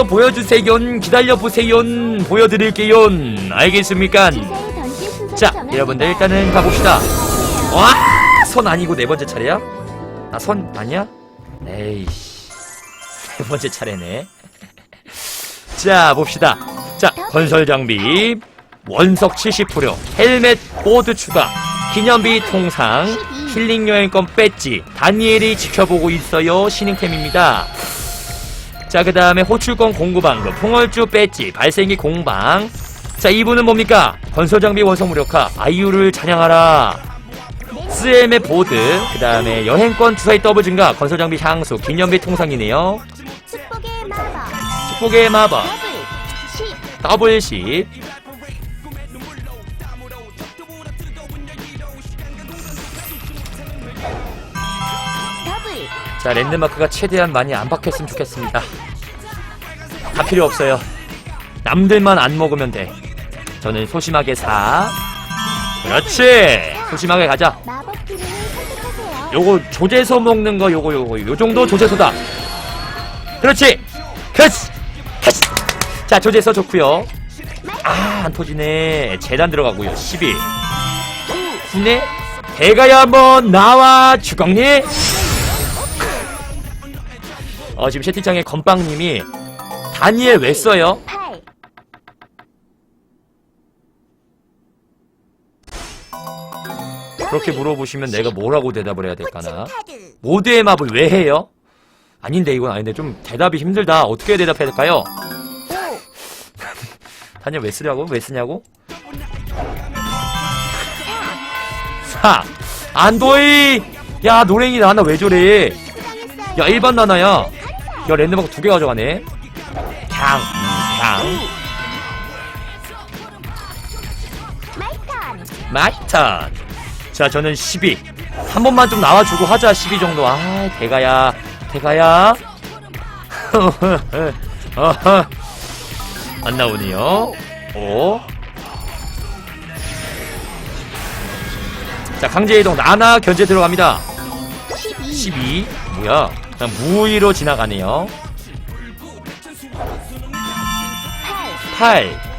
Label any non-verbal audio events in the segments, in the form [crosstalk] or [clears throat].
또 보여주세요. 기다려보세요. 보여드릴게요. 알겠습니까? 자. 여러분들 일단은 가봅시다. 와! 선 아니고 네 번째 차례야? 아, 선 아니야? 에이씨. 네 번째 차례네. [laughs] 자, 봅시다. 자, 건설 장비, 원석 70%, 헬멧 보드 추가, 기념비 통상, 힐링 여행권 배지, 다니엘이 지켜보고 있어요. 신인템입니다. 자, 그 다음에 호출권 공구 방금, 풍월주 배지, 발생기 공방. 자, 이분은 뭡니까? 건설 장비 원석 무력화, 아이유를 찬양하라. 스엠의 보드, 그 다음에 여행권 주사위 더블 증가, 건설 장비 향수, 기념비 통상이네요. 축복의 마법 축복의 마법, 더블 10 자, 랜드마크가 최대한 많이 안 박혔으면 좋겠습니다. 다 필요 없어요. 남들만 안 먹으면 돼. 저는 소심하게 사. 그렇지! 소심하게 가자. 요거 조제소 먹는 거 요거 요거 요 정도 조제소다. 그렇지. 그렇지. 그렇지. 자 조제소 좋고요. 아안 터지네. 재단 들어가고요. 12. 후네 대가야 한번 나와 주광님. 어 지금 채팅창에 건빵님이 다니엘 왜 써요? 8 그렇게 물어보시면 내가 뭐라고 대답을 해야 될까나? 모드의 맵을 왜 해요? 아닌데 이건 아닌데 좀 대답이 힘들다. 어떻게 대답해야 될까요? [laughs] 다니엘 왜 쓰냐고? 왜 쓰냐고? 4 안도이 야 노랭이 나나 왜 저래 야 일반 나나야 야 랜드마크 두 개 가져가네. 강 강. 마이턴. 자 저는 12. 한 번만 좀 나와주고 하자 12 정도. 아 대가야. 대가야. [laughs] 안 나오네요. 오. 자 강제 이동. 나나 견제 들어갑니다. 12 12 뭐야 무의로 지나가네요 8 8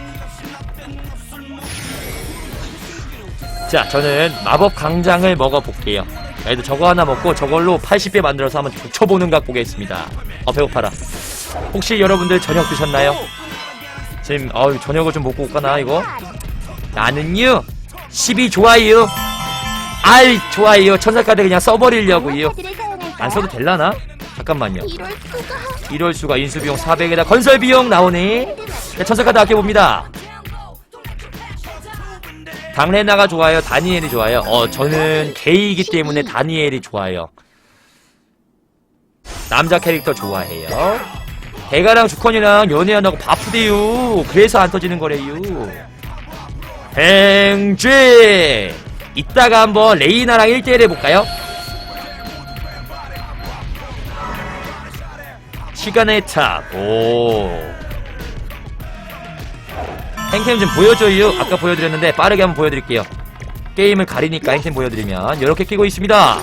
자, 저는 마법 강장을 먹어볼게요. 애들 저거 하나 먹고 저걸로 80배 만들어서 한번 붙여보는 각 보겠습니다. 어, 배고파라. 혹시 여러분들 저녁 드셨나요? 지금, 어우, 저녁을 좀 먹고 올까나, 이거? 나는요, 12 좋아요. 알 좋아요. 천사카드 그냥 써버리려고요. 안 써도 될라나? 잠깐만요. 이럴 수가 이럴 수가 인수비용 400에다 건설비용 나오네. 자, 천사카드 아껴봅니다. 당레나가 좋아요? 다니엘이 좋아요? 어, 저는 게이기 때문에 다니엘이 좋아요. 남자 캐릭터 좋아해요. 대가랑 주컨이랑 연애한다고 바쁘대요. 그래서 안 터지는 거래요. 행죄! 이따가 한번 레이나랑 1대1 해볼까요? 시간의 탑. 오. 행템 좀 보여줘요. 아까 보여드렸는데 빠르게 한번 보여드릴게요. 게임을 가리니까 행템 보여드리면 이렇게 끼고 있습니다.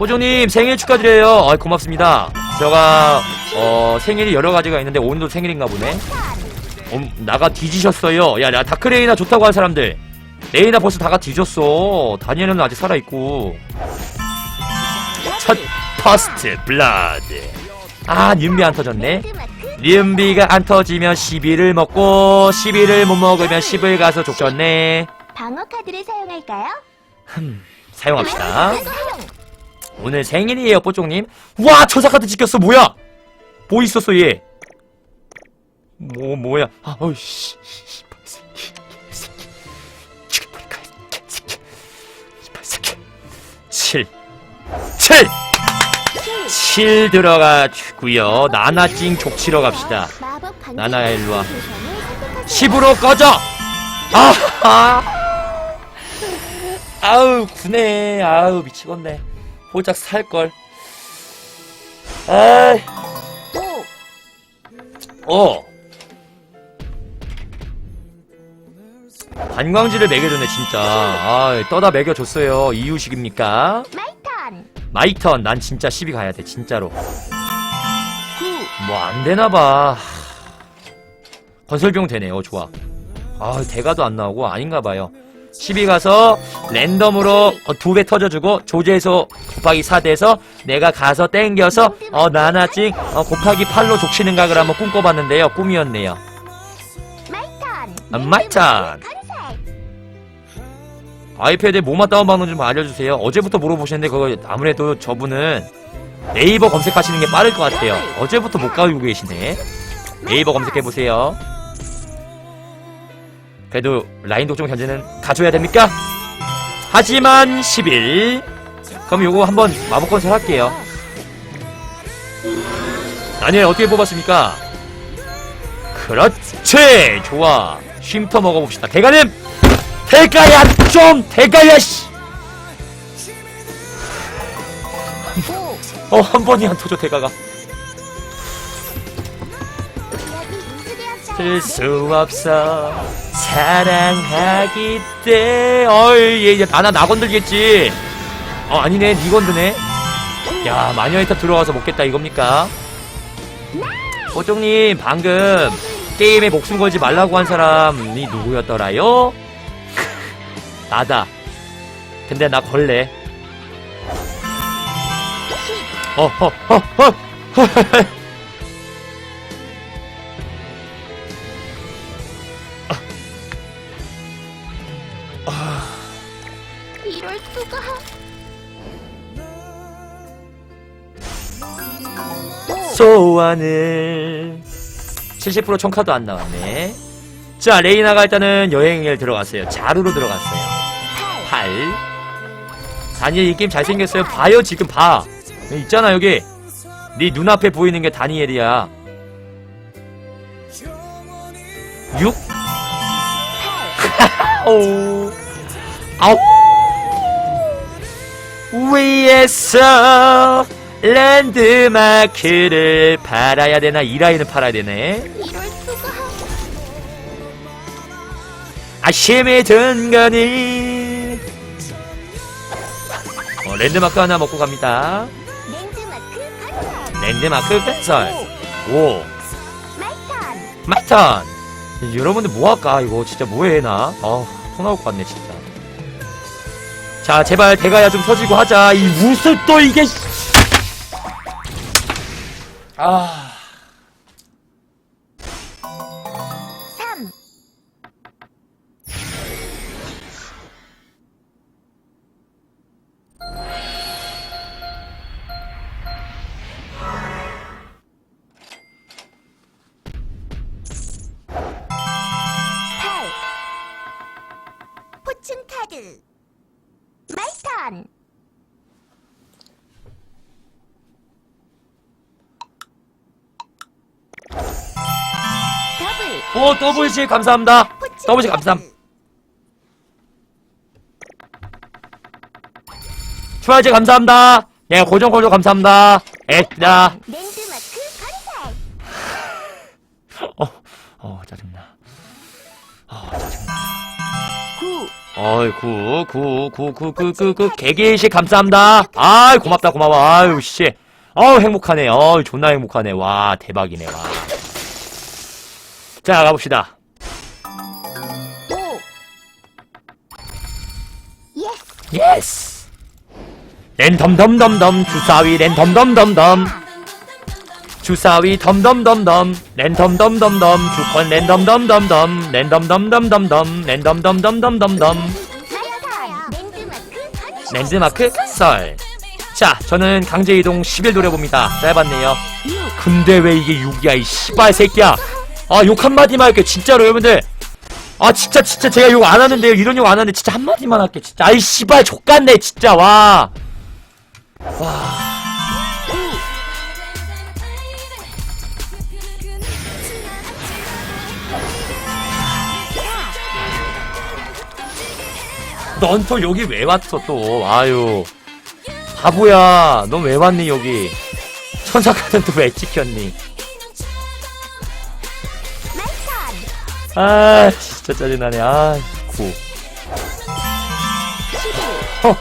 호조님 생일 축하드려요. 아, 고맙습니다. 제가 어, 생일이 여러 가지가 있는데 오늘도 생일인가 보네. 음, 나가 뒤지셨어요. 야, 나 다크레이나 좋다고 한 사람들. 레이나 벌써 다가 뒤졌어. 다니엘은 아직 살아있고. 첫 퍼스트 블라드. 아, 님비 안 터졌네. 리은비가 안 터지면 12를 먹고 12를 못 먹으면 10을 가서 족졌네. 방어 카드를 사용할까요? 사용합시다. 사용 오늘 생일이에요, 뽀쪽님. 와, 천사 카드 찍혔어, 뭐야? 뭐 있었어, 얘? 뭐, 뭐야? 아, 어이씨. 씨발 새끼. 새끼. 죽여버릴까, 이 새끼. 씨발 새끼. 7. 7! 7 들어가 주고요. 나나찡 족치러 갑시다. 마법 강제 나나야, 일로 와. 포지션을 선택하세요. 10으로 꺼져! 아! 아우, 구네. 아우, 미치겠네. 홀짝 살걸. 아이, 오 어. 관광지를 매겨줬네, 진짜. 아, 떠다 매겨줬어요. 이유식입니까? 마이턴 마이 턴, 난 진짜 시비 가야 돼, 진짜로. 9뭐안 되나 봐. 건설비용 되네요. 좋아. 아, 대가도 안 나오고 아닌가 봐요. 10이 가서 랜덤으로 두배 터져주고 조제소 곱하기 4돼서 내가 가서 땡겨서 어 나나찡 어, 곱하기 8로 족치는 각을 한번 꿈꿔봤는데요. 꿈이었네요. 마이 턴. 아. 아이패드에 뭐만 다운받는 좀 알려주세요. 어제부터 물어보셨는데 그거 아무래도 저분은 네이버 검색하시는 게 빠를 것 같아요. 어제부터 못 가고 계시네. 네이버 검색해보세요. 그래도 라인 독점 견제는 가져야 됩니까? 하지만 10일. 그럼 요거 한번 마법 건설 할게요. 아니요, 어떻게 뽑았습니까? 그렇지! 좋아. 쉼터 먹어봅시다. 대가님! 대가야! 좀! 대가야, 씨! 어, 한 번이 안 터져, 대가가. 여기 인수되었어요. 들수 없어. 사랑하기 때. 어이, 얘, 얘, 나나, 나 건 들겠지. 어, 아니네, 니 건 드네. 야, 마녀이터 들어와서 먹겠다, 이겁니까? 호종님, 방금 게임에 목숨 걸지 말라고 한 사람이 누구였더라요? 나다. 근데 나 걸래. 어, 어, 어, 어. 이럴 수가. 소원을 70% 총카도 안 나왔네. 자, 레이나가 일단은 여행을 들어갔어요. 자루로 들어갔어요. 8. 다니엘 이 게임 잘생겼어요. 봐요, 지금 봐. 여기 있잖아, 여기. 네 눈앞에 보이는 게 다니엘이야. 6? [laughs] 오. 아우. 위에서 랜드마크를 팔아야 되나? 이 라인을 팔아야 되네. 이럴 수가. 아심이 든 거니. 어, 랜드마크 하나 먹고 갑니다. 랜드마크 건설. 오, 마이턴. 마턴. 여러분들 뭐 할까? 이거 진짜 뭐해, 나? 어, 토 나올 것 같네, 진짜. 자, 제발 대가야 좀 터지고 하자. 이 무슨 또 이게. 씨. 아. 오, 더블씩 감사합니다. 카드. 감사함. 추가제 감사합니다. 예, 고정 고정 감사합니다. 에다. 랜드마크. [laughs] 어, 어, 짜증나. 어, 짜증나. 9. 어이, 구, 구, 구, 구, 구, 구, 구, 개개씩 감사합니다. 아이, 고맙다, 고마워. 아유, 씨. 어우, 행복하네. 어우, 존나 행복하네. 와, 대박이네, 와. 자, 가봅시다. 5. 예스. 랜덤덤덤덤, 주사위 랜덤덤덤덤. 주사위 덤덤덤덤, 랜덤덤덤덤, 주권 랜덤덤덤덤, 랜덤덤덤덤덤, 랜덤덤덤덤덤덤. 랜드마크 썰. 자, 저는 강제이동 10일 노려봅니다. 짧았네요. 6. 근데 왜 이게 6이야, 이 씨발 새끼야. 아, 욕 한마디만 할게요. 진짜로, 여러분들. 아, 진짜, 진짜 제가 욕 안 하는데요. 이런 욕 안 하는데 진짜 한마디만 할게요. 진짜. 아이, 씨발, 족같네, 진짜, 와. 넌또 여기 왜 왔어, 또. 아유. 바보야. 넌 왜 왔니, 여기. 천사카는 또 왜 찍혔니? 아, 진짜 짜증나네. 아, 구. 11. 어.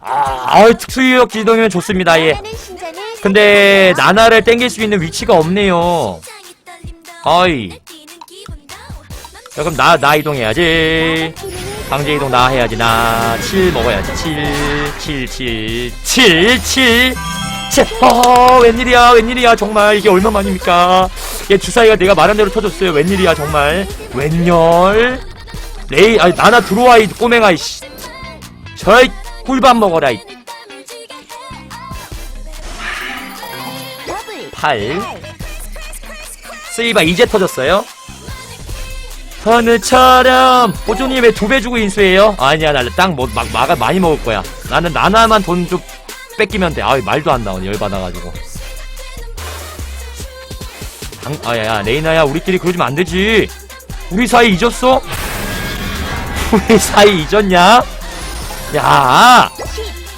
아, 특수유역 기동이면 좋습니다 예 근데 나나를 땡길 수 있는 위치가 없네요 아이 자 그럼 나 나 이동해야지 강제 이동 나 해야지 나 7 먹어야지 7 7 7 7 7 7 어, 웬일이야 웬일이야 정말. 이게 얼마만입니까? 얘 주사위가 내가 말한 대로 터졌어요. 웬일이야 정말. 웬열. 레이 아니 나나 들어와 이 꼬맹아 이씨. 저이 꿀밥 먹어라 이. 더블 8 세이바 이제 터졌어요? 하늘처럼. 호준이 왜두 배 주고 인수해요? 아니야 나땅뭐 막 막아 많이 먹을 거야. 나는 나나만 돈 좀 뺏기면 돼 아이 말도 안 나오네 열받아가지고 당, 아 야 야 레이나야 우리끼리 그러지면 안 되지 우리 사이 잊었어? [laughs] 우리 사이 잊었냐? 야!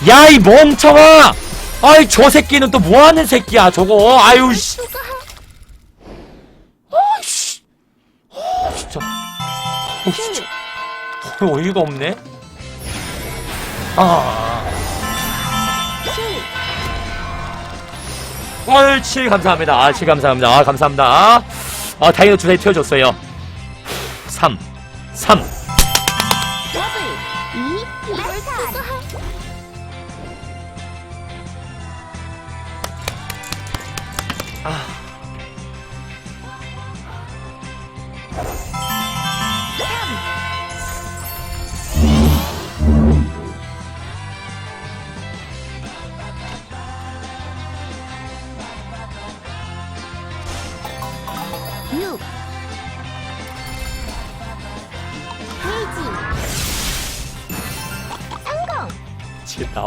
야, 이 멍청아! 아이, 저 새끼는 또 뭐하는 새끼야, 저거. 아유, 씨. 아, 진짜. 어, 진짜. 어, 어이가 없네. 아. 7 옳지, 감사합니다. 아, 치, 감사합니다. 아, 감사합니다. 아, 다이너 주사위 튀어줬어요. 3. 3. 더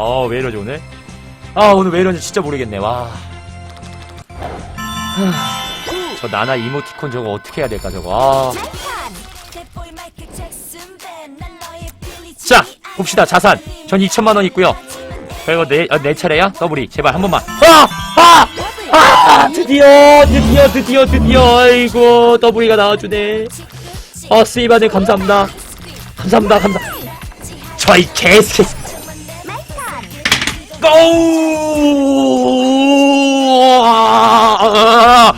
어, 왜 이러지, 오늘? 아, 오늘 왜 이러는지 진짜 모르겠네, 와. 저 나나 이모티콘 저거 어떻게 해야 될까, 저거. 아. 자, 봅시다, 자산. 전 2천만원 있고요 그리고 내, 어, 내 차례야? 더블이. 제발, 한 번만. 아! 아! 아! 드디어, 드디어, 드디어, 드디어. 아이고, 더블이가 나와주네. 어, 스이바네, 감사합니다. 감사합니다, 감사. 저이 개새. 말탄 고! 아,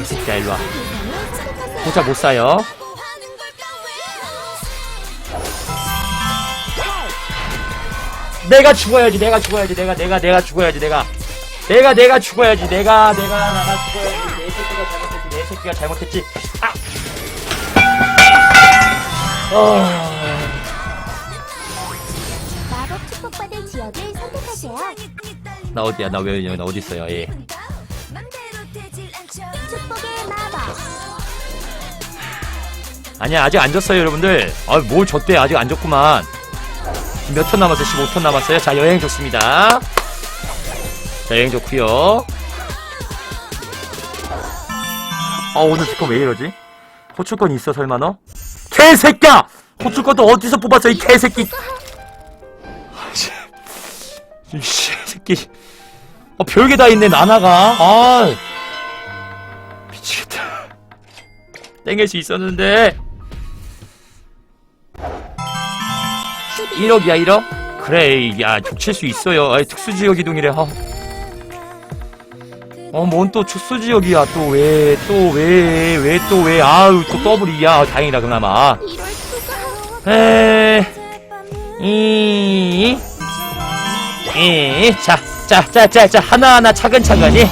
이 새끼야, 일로 와. 선택하세요 보자 못 사요. 8 내가 죽어야지, 내가 죽어야지, 내가, 내가, 내가 죽어야지, 내가. 내가, 내가 죽어야지, 내가, 내가, 나가 죽어야지. 내 새끼가 잘못했지, 내 새끼가 잘못했지. 아! 어... 마법 축복받을 지역을 선택하세요 나 어디야, 나 왜, 나 어디 있어요, 예. 축복의 마법 아니야, 아직 안 졌어요, 여러분들. 아, 뭘 졌대, 아직 안 졌구만. 몇 턴 남았어요? 15턴 남았어요? 자, 여행 좋습니다. 자, 여행 좋구요 아, 오늘 스코 왜 이러지? 호출권 있어, 설마 너? 개새끼야! 호출권도 어디서 뽑았어, 이 개새끼! 아, 씨. 이 새끼. 어, 별게 다 있네, 나나가. 아. 미치겠다. 땡길 수 있었는데. 1억이야 1억? 그래 야 족칠 수 있어요 아이 특수지역 이동이래 아. 어 뭔 또 특수지역이야 또 왜 또 왜 왜 또 왜 아우 또 더블이야 아, 다행이다 그나마 에... 이... 이... 자, 자, 자, 자, 자, 하나하나 차근차근히.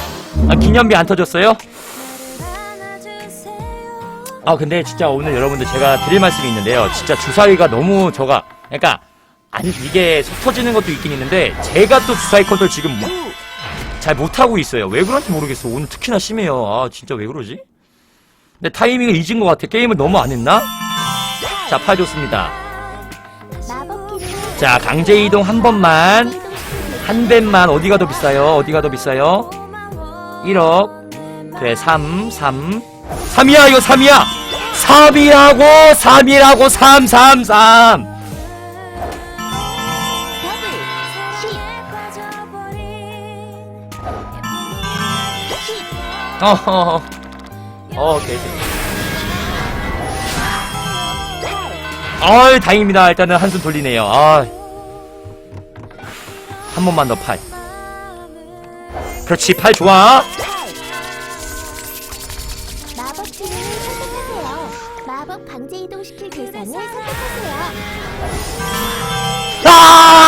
아, 기념비 안 터졌어요? 아, 근데 진짜 오늘 여러분들 제가 드릴 말씀이 있는데요. 진짜 주사위가 너무 저가, 그러니까, 아니, 이게 속 터지는 것도 있긴 있는데, 제가 또 주사위 컨트롤 지금 뭐- 잘 못하고 있어요. 왜 그런지 모르겠어. 오늘 특히나 심해요. 아, 진짜 왜 그러지? 근데 타이밍을 잊은 것 같아. 게임을 너무 안 했나? 자, 팔 좋습니다. 자, 강제 이동 한 번만. 한 밴만 어디가 더 비싸요? 어디가 더 비싸요? 1억. 그래, 3, 3. 3이야, 이거 3이야! 3이라고! 3이라고! 3, 3, 3! 어허허 어, 어, 어. 어 개새 어이 다행입니다 일단은 한숨 돌리네요 아. 한 번만 더팔 그렇지 팔 좋아 마법지를 선택하세요. 마법 방제 이동시킬 대상을 선택하세요. 아!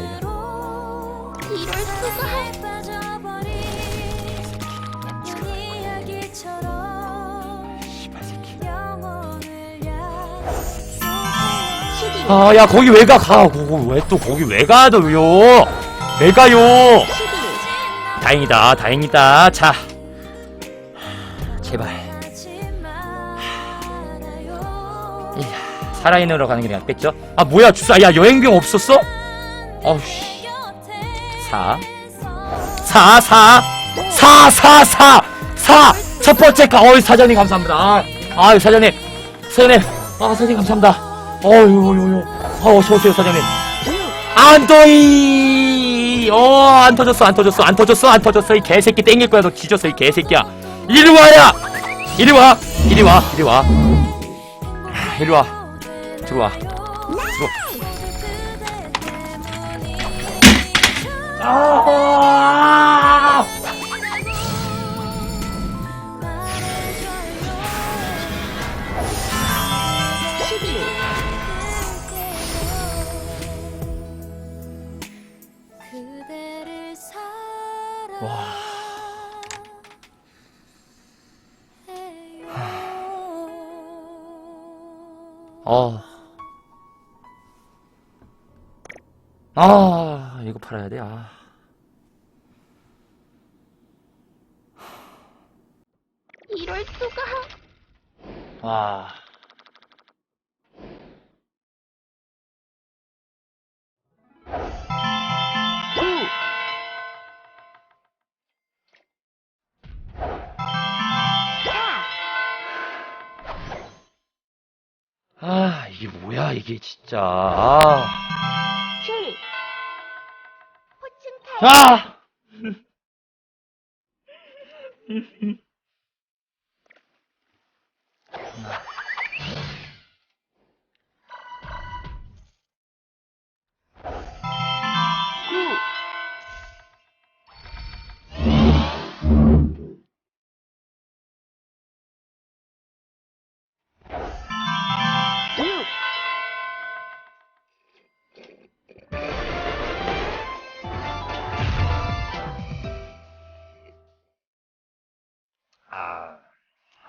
입맞춤으로 이럴 수가. 아, 야, 거기 왜 가? 가. 왜또 거기 왜 가요? 왜 가요? 11. 다행이다, 다행이다. 자. 제발. 이야, 살아있는 으로 가는 게 뺐죠? 아, 뭐야, 주사. 야, 여행비용 없었어? 어우, 씨. 4. 4, 4. 4, 4, 4. 4. 첫 번째 가. 어이, 사장님 감사합니다. 아, 아유, 사장님. 사장님. 아, 사장님 감사합니다. 어유, 요, 요. 어, 어서오세요, 사장님. 안 떠이! 어, 안 터졌어, 안 터졌어, 안 터졌어, 안 터졌어. 이 개새끼 땡길 거야, 너 뒤졌어, 이 개새끼야. 이리 와야! 이리 와! 이리 와, 이리 와. 이리 와. 들어와. 아! 11. 그대를 사랑 와. 어. 아, 이거 팔아야 돼, 아. 이럴 수가. 와. 아, 이게 뭐야, 이게 진짜. 아. 7. [laughs]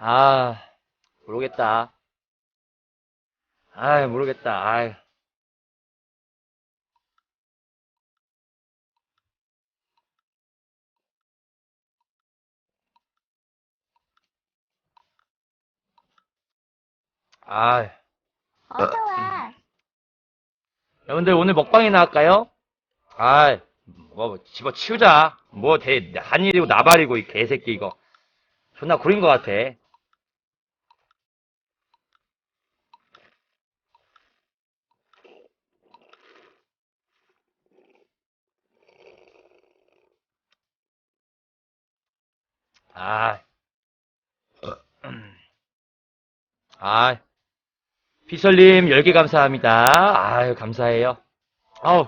아, 모르겠다. 아, 모르겠다. 아, 아, 어서 와. 여러분들 오늘 먹방이나 할까요? 아, 뭐 집어 치우자. 뭐 대, 한일이고 나발이고 이 개새끼 이거. 존나 구린 것 같아. 아, [clears throat] 아, 피설님 10개 감사합니다. 아유, 감사해요. 아우,